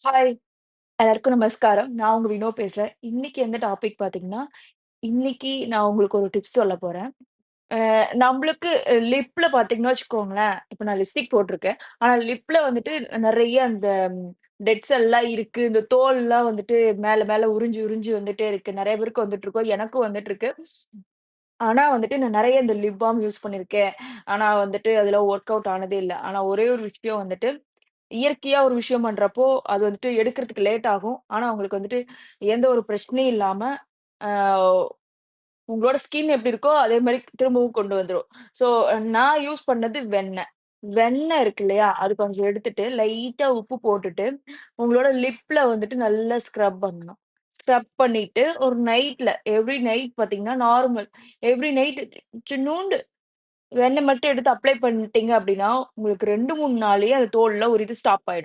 Hi! எல்லாருக்கும் நமஸ்காரம். நான் உங்க வினோ பேசுறேன். இன்னைக்கு எந்த டாபிக் பார்த்தீங்கன்னா, இன்னைக்கு நான் உங்களுக்கு ஒரு டிப்ஸ் சொல்லப் போறேன். அ நம்பளுக்கு லிப்ல பார்த்தீங்கன்னா வச்சுக்கோங்களேன், இப்ப நான் லிப்ஸ்டிக் போட்டிருக்கேன் ஆனா லிப்ல வந்துட்டு நெறைய அந்த டெட் செல்லாம் இருக்கு. இந்த தோல்லாம் வந்துட்டு மேல மேல உறிஞ்சு உறிஞ்சு வந்துட்டே இருக்கு. நெறைய பேருக்கு வந்துட்டுருக்கும். எனக்கும் வந்துட்டுருக்கு. ஆனா வந்துட்டு நான் நெறைய இந்த லிப் பாம் யூஸ் பண்ணியிருக்கேன். ஆனா வந்துட்டு அதெல்லாம் ஒர்க் அவுட் ஆனதே இல்ல. ஆனா ஒரே ஒரு விஷயம் வந்துட்டு, இயற்கையா ஒரு விஷயம் பண்றப்போ, அது வந்துட்டு எடுக்கிறதுக்கு லேட் ஆகும். ஆனா உங்களுக்கு வந்துட்டு எந்த ஒரு பிரச்சனையும் இல்லாம, ஆ உங்களோட ஸ்கின் எப்படி இருக்கோ, அதே மாரி திரும்பவும் கொண்டு வந்துரும். ஸோ நான் யூஸ் பண்ணது வெண்ணெய். வெண்ணெய் இருக்கு இல்லையா? அது கொஞ்சம் எடுத்துட்டு, லைட்டா உப்பு போட்டுட்டு, உங்களோட லிப்ல வந்துட்டு நல்லா ஸ்க்ரப் பண்ணணும். ஸ்க்ரப் பண்ணிட்டு, ஒரு நைட்ல எவ்ரி நைட் பார்த்தீங்கன்னா, நார்மல் எவ்ரி நைட் நூண்டு வெண்ணெய் மட்டும் எடுத்து அப்ளை பண்ணிட்டீங்க அப்படின்னா, உங்களுக்கு 2, 3 நாள்லயே அந்த ஒரு இது ஸ்டாப் ஆயிடும்.